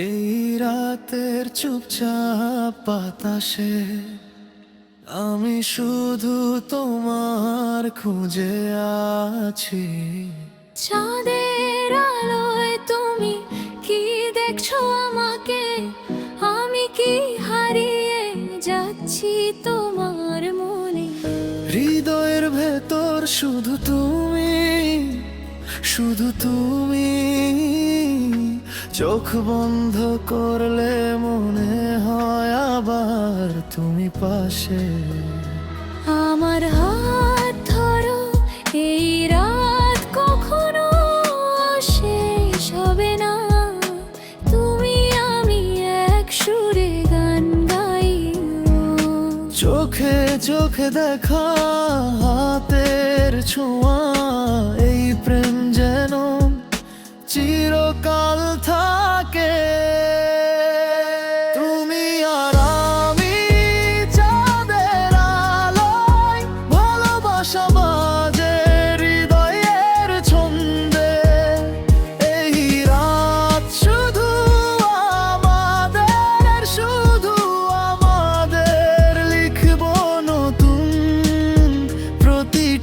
এই রাতের চুপচাপ বাতাসে আমি শুধু তোমার খুঁজে আছি। চাঁদের আলোয় যাচ্ছি তোমার মনে। হৃদয়ের ভেতর শুধু তুমি শুধু তুমি। চোখ বন্ধ করলে মনে হয় আবার তুমি পাশে। চোখে চোখে দেখা হাতের ছোঁয়া।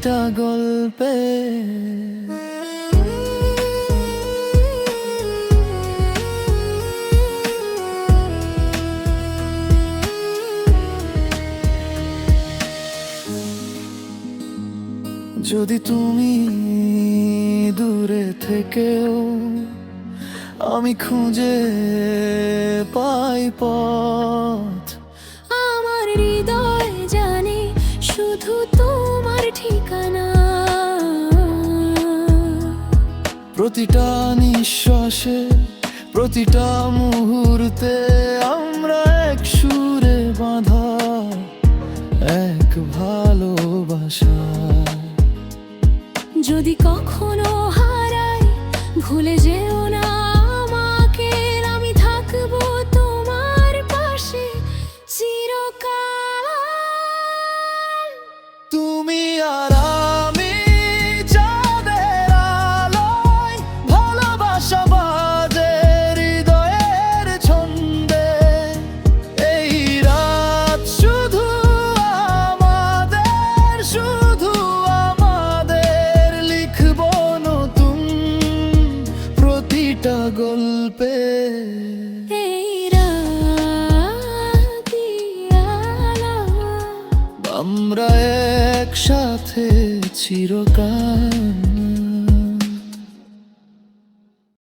প্রতিটা গল্পে। যদি তুমি দূরে থেকেও আমি খুঁজে পাই পথ প্রতিটা নিঃশ্বাসে প্রতিটা মুহূর্তে আমরা এক সুরে বাঁধা এক ভালোবাসা। যদি কখনো হারাই ভুলে গল্পে। আমরা একসাথে চিরকাল